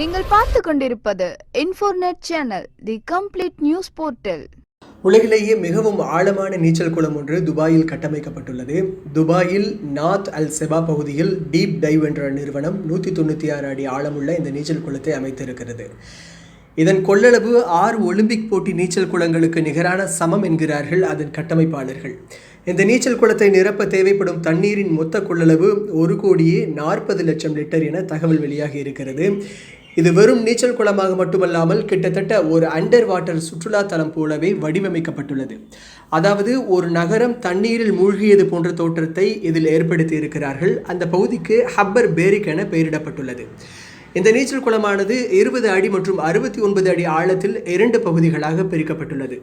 நீங்கள் பார்த்து கொண்டிருப்பது Infornet channel the complete news portal உலகிலேயே மிகவும் ஆழமான நீச்சல் குளம் ஒன்று துபாயில் கட்டமைக்கப்பட்டுள்ளது. துபாயில் நார்த் அல் செபா பகுதியில் டீப் டைவ் என்ற நிறுவனம் நூற்றி தொண்ணூற்றி ஆறு அடி ஆழமுள்ள இந்த நீச்சல் குளத்தை அமைத்திருக்கிறது. இதன் கொள்ளளவு ஆறு ஒலிம்பிக் போட்டி நீச்சல் குளங்களுக்கு நிகரான சமம் என்கிறார்கள் அதன் கட்டமைப்பாளர்கள். இந்த நீச்சல் குளத்தை நிரப்ப தேவைப்படும் தண்ணீரின் மொத்த கொள்ளளவு ஒரு கோடியே நாற்பது லட்சம் லிட்டர் என தகவல் வெளியாகி இருக்கிறது. இது வெறும் நீச்சல் குளமாக மட்டுமல்லாமல் கிட்டத்தட்ட ஒரு அண்டர் வாட்டர் சுற்றுலா தலம் போலவே வடிவமைக்கப்பட்டுள்ளது. அதாவது ஒரு நகரம் தண்ணீரில் மூழ்கியது போன்ற தோற்றத்தை இதில் ஏற்படுத்தி இருக்கிறார்கள். அந்த பகுதிக்கு ஹப்பர் பேரிக் என பெயரிடப்பட்டுள்ளது. இந்த நீச்சல் குளமானது இருபது அடி மற்றும் அறுபத்தி ஒன்பது அடி ஆழத்தில் இரண்டு பகுதிகளாக பிரிக்கப்பட்டுள்ளது.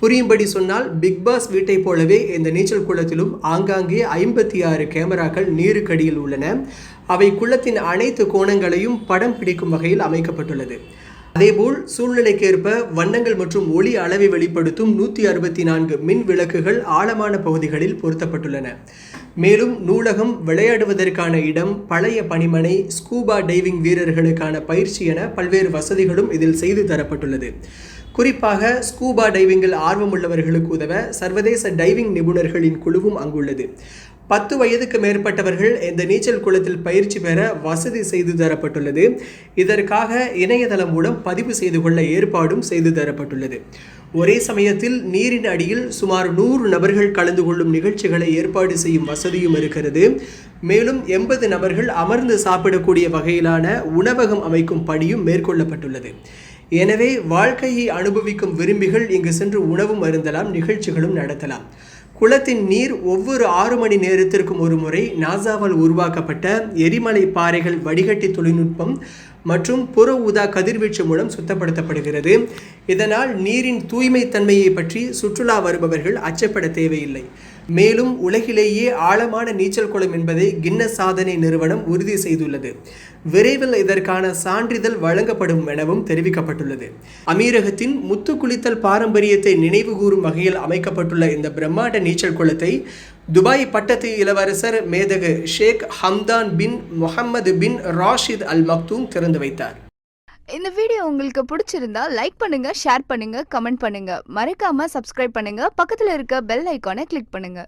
புரியும்படி சொன்னால் பிக் பாஸ் வீட்டைப் போலவே இந்த நீச்சல் குளத்திலும் ஆங்காங்கே ஐம்பத்தி ஆறு கேமராக்கள் நீருக்கடியில் உள்ளன. அவை குளத்தின் அனைத்து கோணங்களையும் படம் பிடிக்கும் வகையில் அமைக்கப்பட்டுள்ளது. அதேபோல் சூழ்நிலைக்கேற்ப வண்ணங்கள் மற்றும் ஒளி அளவை வெளிப்படுத்தும் நூற்றி அறுபத்தி நான்கு மின் விளக்குகள் ஆழமான பகுதிகளில் பொருத்தப்பட்டுள்ளன. மேலும் நூலகம் விளையாடுவதற்கான இடம் பழைய பணிமனை ஸ்கூபா டைவிங் வீரர்களுக்கான பயிற்சி என பல்வேறு வசதிகளும் இதில் செய்து தரப்பட்டுள்ளது. குறிப்பாக ஸ்கூபா டைவிங்கில் ஆர்வமுள்ளவர்களுக்கு உதவ சர்வதேச டைவிங் நிபுணர்களின் குழுவும் அங்குள்ளது. பத்து வயதுக்கு மேற்பட்டவர்கள் இந்த நீச்சல் குளத்தில் பயிற்சி பெற வசதி செய்து தரப்பட்டுள்ளது. இதற்காக இணையதளம் மூலம் பதிவு செய்து கொள்ள ஏற்பாடும் செய்து தரப்பட்டுள்ளது. ஒரே சமயத்தில் நீரின் அடியில் சுமார் நூறு நபர்கள் கலந்து கொள்ளும் நிகழ்ச்சிகளை ஏற்பாடு செய்யும் வசதியும் இருக்கிறது. மேலும் எண்பது நபர்கள் அமர்ந்து சாப்பிடக்கூடிய வகையிலான உணவகம் அமைக்கும் பணியும் மேற்கொள்ளப்பட்டுள்ளது. எனவே வாழ்க்கையை அனுபவிக்கும் விரும்பிகள் இங்கு சென்று உணவும் அருந்தலாம் நிகழ்ச்சிகளும் நடத்தலாம். குளத்தின் நீர் ஒவ்வொரு ஆறு மணி நேரத்திற்கும் ஒரு முறை நாசாவால் உருவாக்கப்பட்ட எரிமலை பாறைகள் வடிகட்டி தொழில்நுட்பம் மற்றும் புற ஊதா கதிர்வீச்சு மூலம் சுத்தப்படுத்தப்படுகிறது. இதனால் நீரின் தூய்மை தன்மையை பற்றி சுற்றுலா வருபவர்கள் அச்சப்பட தேவையில்லை. மேலும் உலகிலேயே ஆழமான நீச்சல் குளம் என்பதை கின்னஸ் சாதனை நிறுவனம் உறுதி செய்துள்ளது. விரைவில் இதற்கான சான்றிதழ் வழங்கப்படும் எனவும் தெரிவிக்கப்பட்டுள்ளது. அமீரகத்தின் முத்து குளித்தல் பாரம்பரியத்தை நினைவுகூரும் வகையில் அமைக்கப்பட்டுள்ள இந்த பிரம்மாண்ட நீச்சல் குளத்தை துபாய் பட்டத்து இளவரசர் மேதகு ஷேக் ஹம்தான் பின் முகமது பின் ராஷித் அல் மக்தூம் திறந்து வைத்தார். இந்த வீடியோ உங்களுக்கு பிடிச்சிருந்தா லைக் பண்ணுங்க ஷேர் பண்ணுங்க கமெண்ட் பண்ணுங்க. மறக்காம சப்ஸ்கிரைப் பண்ணுங்க. பக்கத்துல இருக்க பெல் ஐக்கானை கிளிக் பண்ணுங்க.